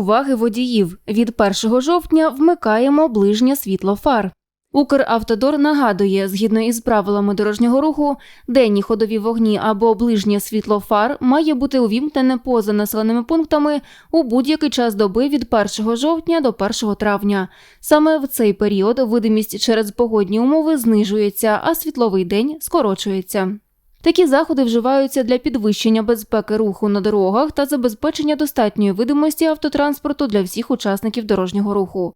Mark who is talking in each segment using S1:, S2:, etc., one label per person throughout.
S1: уваги водіїв. Від 1 жовтня вмикаємо ближнє світло фар. Укравтодор нагадує, згідно із правилами дорожнього руху, денні ходові вогні або ближнє світло фар має бути увімкнене поза населеними пунктами у будь-який час доби від 1 жовтня до 1 травня. Саме в цей період видимість через погодні умови знижується, а світловий день скорочується. Такі заходи вживаються для підвищення безпеки руху на дорогах та забезпечення достатньої видимості автотранспорту для всіх учасників дорожнього руху.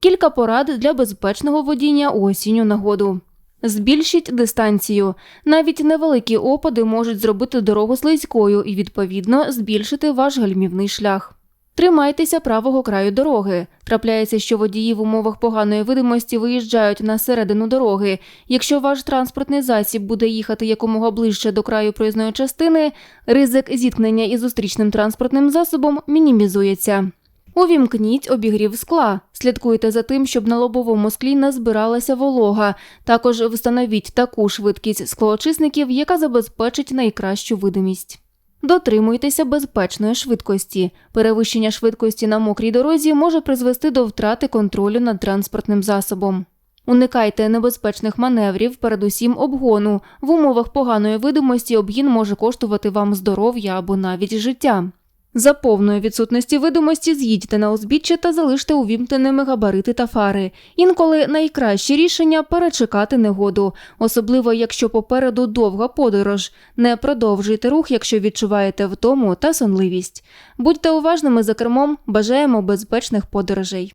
S1: Кілька порад для безпечного водіння у осінню нагоду. Збільшіть дистанцію. Навіть невеликі опади можуть зробити дорогу слизькою і, відповідно, збільшити ваш гальмівний шлях. Тримайтеся правого краю дороги. Трапляється, що водії в умовах поганої видимості виїжджають на середину дороги. Якщо ваш транспортний засіб буде їхати якомога ближче до краю проїзної частини, ризик зіткнення із зустрічним транспортним засобом мінімізується. Увімкніть обігрів скла. Слідкуйте за тим, щоб на лобовому склі не збиралася волога. Також встановіть таку швидкість склоочисників, яка забезпечить найкращу видимість. Дотримуйтеся безпечної швидкості. Перевищення швидкості на мокрій дорозі може призвести до втрати контролю над транспортним засобом. Уникайте небезпечних маневрів, передусім обгону. В умовах поганої видимості обгін може коштувати вам здоров'я або навіть життя. За повної відсутності видимості з'їдьте на узбіччя та залиште увімкненими габарити та фари. Інколи найкраще рішення перечекати негоду, особливо якщо попереду довга подорож. Не продовжуйте рух, якщо відчуваєте втому та сонливість. Будьте уважними за кермом, бажаємо безпечних подорожей.